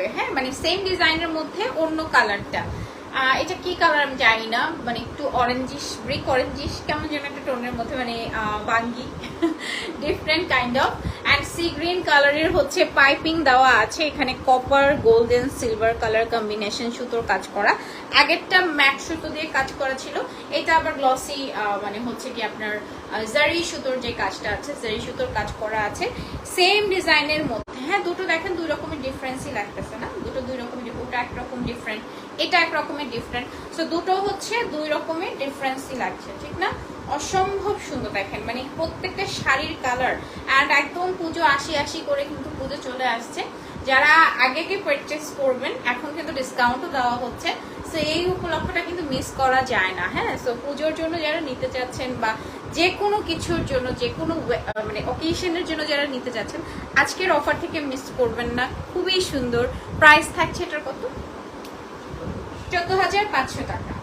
যাবে হ্যাঁ? মানে সেম ডিজাইনের মধ্যে অন্য কালারটা এটা কি কালার আমি জানি না মানে একটু অরেঞ্জিশ ব্রিক অরেঞ্জিশ কেমন যেন একটা টোনের মধ্যে মানে বাঙ্গি। Different kind of and sea green কালারের হচ্ছে পাইপিং দেওয়া আছে, এখানে copper golden silver colour combination সুতোর কাজ করা। আগেরটা ম্যাট সুতো দিয়ে কাজ করা ছিল, এটা আবার গ্লসি মানে হচ্ছে কি আপনার জারি সুতোর যে কাজটা আছে জারি সুতোর কাজ করা আছে। সেম ডিজাইনের মধ্যে হ্যাঁ দুটো দেখেন, দুই রকমের ডিফারেন্সই লাগতেছে, না? দুটো দুই রকমের ওটা একরকম ডিফারেন্ট এটা একরকমের ডিফারেন্ট সো দুটো হচ্ছে দুই রকমের ডিফারেন্সই লাগছে, ঠিক না? অসম্ভব সুন্দর দেখেন মানে প্রত্যেকটা শাড়ির কালার অ্যান্ড একদম পুজো আশি আশি করে কিন্তু পুজো চলে আসছে। যারা আগে কি পারচেস করবেন, এখন কিন্তু ডিসকাউন্টও দেওয়া হচ্ছে। সো এই উপলক্ষটা কিন্তু মিস করা যায় না হ্যাঁ? সো পুজোর জন্য যারা নিতে চাচ্ছেন বা যে কোনো কিছুর জন্য, যে কোনো মানে অকেশনের জন্য যারা নিতে চাচ্ছেন, আজকের অফার থেকে মিস করবেন না। খুবই সুন্দর। প্রাইস থাকছে এটার কত? চোদ্দ হাজার পাঁচশো টাকা।